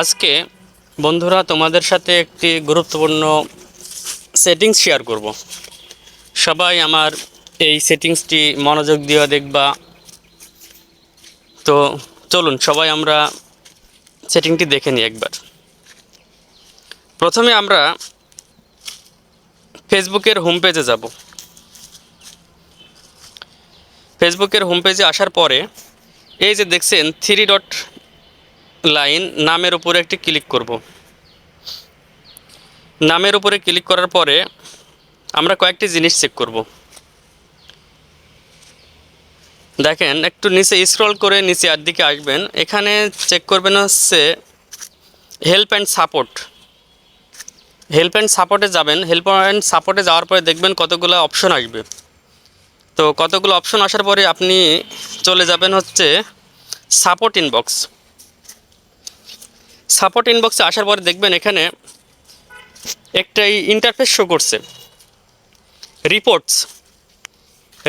আজকে বন্ধুরা তোমাদের সাথে একটি গুরুত্বপূর্ণ সেটিংস শেয়ার করব। সবাই আমার এই সেটিংসটি মনোযোগ দিয়ে দেখবা। তো চলুন, সবাই আমরা সেটিংটি দেখে নিই একবার। প্রথমে আমরা ফেসবুকের হোম পেজে যাব। ফেসবুকের হোম পেজে আসার পরে এই যে দেখছেন থ্রি ডট লাইন নামের উপরে একটি ক্লিক করব। নামের উপরে ক্লিক করার পরে আমরা কয়েকটি জিনিস চেক করব। দেখেন, একটু নিচে স্ক্রল করে নিচে আর দিকে আসবেন। এখানে চেক করবেন হচ্ছে help and support help and সাপোর্টে যাবেন। হেল্প অ্যান্ড সাপোর্টে যাওয়ার পরে দেখবেন কতগুলো অপশন আসবে। তো কতগুলো অপশন আসার পরে আপনি চলে যাবেন হচ্ছে সাপোর্ট ইনবক্স সাপোর্ট ইনবক্সে আসার পরে দেখবেন এখানে একটাই ইন্টারফেস শো করছে। রিপোর্টস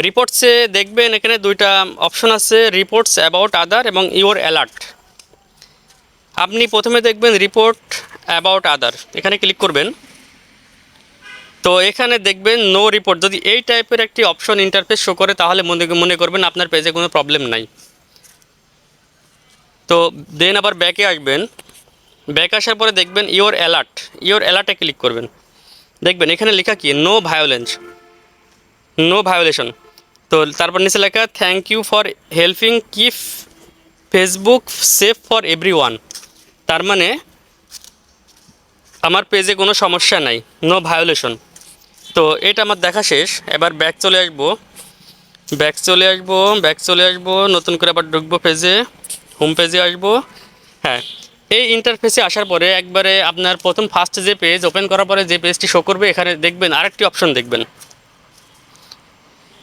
রিপোর্টসে দেখবেন এখানে দুইটা অপশন আছে রিপোর্টস অ্যাবাউট আদার এবং ইওর অ্যালার্ট আপনি প্রথমে দেখবেন রিপোর্ট অ্যাবাউট আদার এখানে ক্লিক করবেন। তো এখানে দেখবেন নো রিপোর্ট যদি এই টাইপের একটি অপশন ইন্টারফেস শো করে, তাহলে মনে মনে করবেন আপনার পেজে কোনো প্রবলেম নাই। তো দেন আবার ব্যাকে আসবেন। ব্যাক আসার পরে দেখবেন ইওর অ্যালার্ট ইওর অ্যালার্টে ক্লিক করবেন। দেখবেন এখানে লেখা কি? নো ভায়োলেন্স নো ভায়োলেশন তো তারপর নিচে লেখা thank you for helping keep Facebook safe for everyone তার মানে আমার পেজে কোনো সমস্যা নাই নো ভায়োলেশন তো এটা আমার দেখা শেষ। এবার ব্যাক চলে আসব। ব্যাক চলে আসব ব্যাক চলে আসব। নতুন করে আবার ঢুকবো পেজে হোম পেজে আসব। হ্যাঁ এই ইন্টারফেসে আসার পরে একবারে আপনার প্রথম ফার্স্ট যে পেজ ওপেন করার পরে যে পেজটি শো করবে, এখানে দেখবেন আরেকটি অপশন দেখবেন।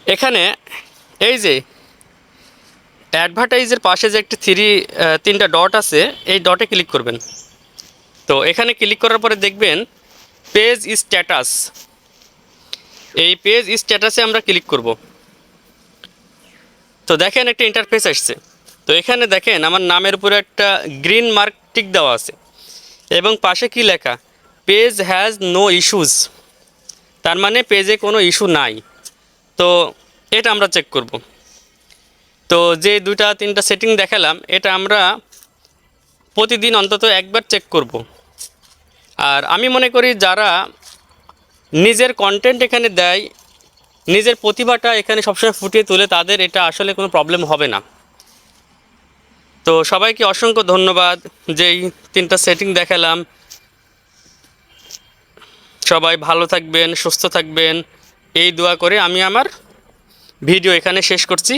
এখানে এই যে অ্যাডভার্টাইজের পাশে যে একটি থ্রি তিনটা ডট আছে, এই ডটে ক্লিক করবেন। তো এখানে ক্লিক করার পরে দেখবেন পেজ স্ট্যাটাস এই পেজ স্ট্যাটাসে আমরা ক্লিক করব। তো দেখেন একটা ইন্টারফেস আসছে। তো এখানে দেখেন আমার নামের উপরে একটা গ্রিন মার্ক টিক দেওয়া আছে। এবং পাশে কি লেখা? পেজ হ্যাজ নো ইস্যুজ তার মানে পেজে কোনো ইস্যু নাই। তো এটা আমরা চেক করব। তো যে দুইটা, তিনটা সেটিং দেখালাম, এটা আমরা প্রতিদিন অন্তত একবার চেক করব। আর আমি মনে করি যারা নিজের কন্টেন্ট এখানে দেয়, নিজের প্রতিভাটা এখানে সবসময় ফুটিয়ে তুলে, তাদের এটা আসলে কোনো প্রবলেম হবে না। তো সবাইকে অসংখ্য ধন্যবাদ, যেই তিনটা সেটিং দেখালাম। সবাই ভালো থাকবেন, সুস্থ থাকবেন। এই দোয়া করে আমি আমার ভিডিও এখানে শেষ করছি।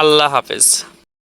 আল্লাহ হাফেজ।